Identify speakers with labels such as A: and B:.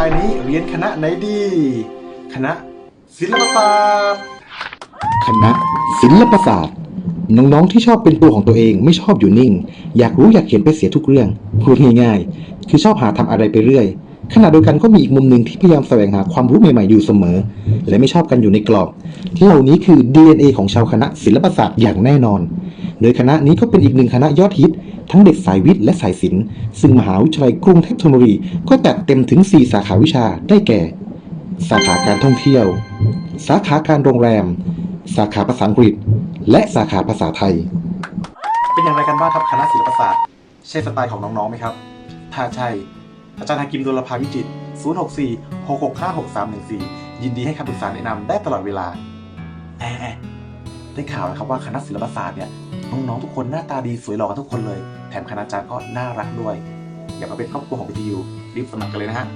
A: ายนี้เรียนค
B: ณะไหนดี คณะศิลปศาสตร์
A: คณะศิลปศาสตร์ น้องๆที่ชอบเป็นตัวของตัวเองไม่ชอบอยู่นิ่ง อยากรู้อยากเห็นไปเสียทุกเรื่องพูดง่ายๆ คือชอบหาทำอะไรไปเรื่อย ขณะเดียวกันก็มีอีกมุมหนึ่งที่พยายามแสวงหาความรู้ใหม่ๆอยู่เสมอ และไม่ชอบกันอยู่ในกรอบที่เหล่านี้คือ DNA ของชาวคณะศิลปศาสตร์อย่างแน่นอน โดยคณะนี้ก็เป็นอีกหนึ่งคณะยอดฮิต ทั้งเด็กสายวิทย์และสายศิลป์ซึ่งมหาวิทยาลัยกรุงเทพธนบุรีก็จัดเต็มถึง 4 สาขาวิชาได้แก่ สาขาการท่องเที่ยว สาขาการโรงแรม สาขาภาษาอังกฤษ และสาขาภาษาไทย
B: เป็นอย่างไรกันบ้างครับคณะศิลปศาสตร์ใช่สไตล์ของน้องๆไหมครับ ถ้าใช่ อาจารย์ฮากิมดุลภาวิจิต 064 665 6314 ยินดีให้คำปรึกษาแนะนำได้ตลอดเวลาแอะได้ข่าวนะครับว่าคณะศิลปศาสตร์เนี่ยน้องๆทุกคนหน้าตาดีสวยหล่อกันทุกคนเลย แถมคณาจารย์ก็น่ารักด้วย อยากมาเป็นครอบครัวของพีทียูรีบสมัครกันเลยนะฮะ